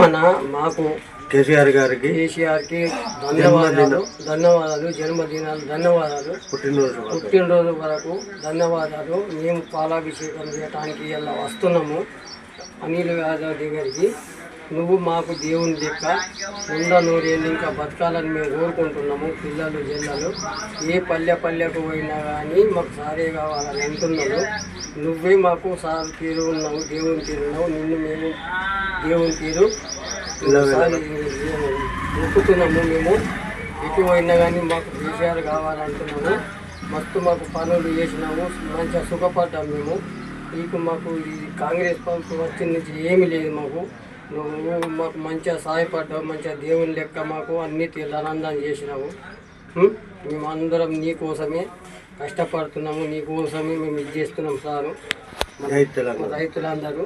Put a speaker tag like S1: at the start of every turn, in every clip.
S1: మన మాకు
S2: కేసీఆర్ గారికి
S1: కేసీఆర్కి ధన్యవాదాలు ధన్యవాదాలు జన్మదినాలు ధన్యవాదాలు.
S2: పుట్టినరోజు
S1: పుట్టినరోజు వరకు ధన్యవాదాలు. మేము పాలాభిషేకం చేయడానికి ఇలా వస్తున్నాము. అనిల్ యాదవ్ దగ్గరికి నువ్వు మాకు దేవుని లెక్క ఉండ నూరేళ్ళు ఇంకా బతకాలని మేము కోరుకుంటున్నాము పిల్లలు జిల్లలు ఏ పల్లె పల్లెకు పోయినా కానీ మాకు సారే కావాలని అంటున్నాము. నువ్వే మాకు సార్ తీరు ఉన్నావు దేవుని తీరు ఉన్నావు. నిన్ను మేము దేవుని తీరు? మొక్కుతున్నాము మేము పోయినా కానీ మాకు కేసీఆర్ కావాలంటున్నాము. మస్తు మాకు పనులు చేసినాము. మంచిగా సుఖపడ్డాము మేము. నీకు మాకు ఈ కాంగ్రెస్ ప్రభుత్వం వచ్చిన నుంచి ఏమీ లేదు మాకు. నువ్వు మాకు మంచిగా సహాయపడ్డావు. మంచిగా దేవుని లెక్క మాకు అన్ని ఆనందం చేసినావు? మేమందరం నీ కోసమే కష్టపడుతున్నాము. నీ కోసమే మేము ఇది చేస్తున్నాం సారు. రైతులందరూ.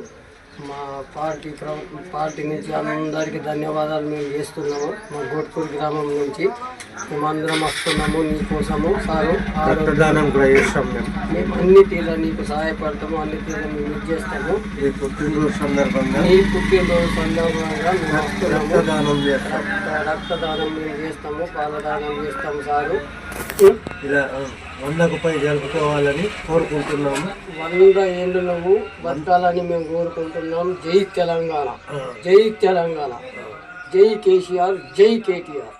S1: మా పార్టీ ప్రభుత్వం పార్టీ నుంచి అందరికీ ధన్యవాదాలు మేము చేస్తున్నాము మా గోట్పూర్ గ్రామం నుంచి. మేమందరం వస్తున్నాము నీకోసము సారు
S2: రక్తదానం కూడా చేస్తాం మేము.
S1: మేము అన్ని తీరా నీకు సహాయపడతాము అన్ని తీరా మేము ఇది చేస్తాము.
S2: ఈ పుట్టినరోజు సందర్భంగా
S1: నీ పుట్టినరోజు సందర్భంగా మేము వస్తున్నాము.
S2: రక్తదానం చేస్తాం.
S1: రక్త- రక్తదానం మేము చేస్తాము పాలదానం చేస్తాము సారు.
S2: ఇలా వందకు పై జరుపుకోవాలని కోరుకుంటున్నాము.
S1: వంద ఏళ్ళు నువ్వు బతకాలని మేము కోరుకుంటున్నాం. జై తెలంగాణ. జై తెలంగాణ. జై కేసీఆర్ జై కేటీఆర్.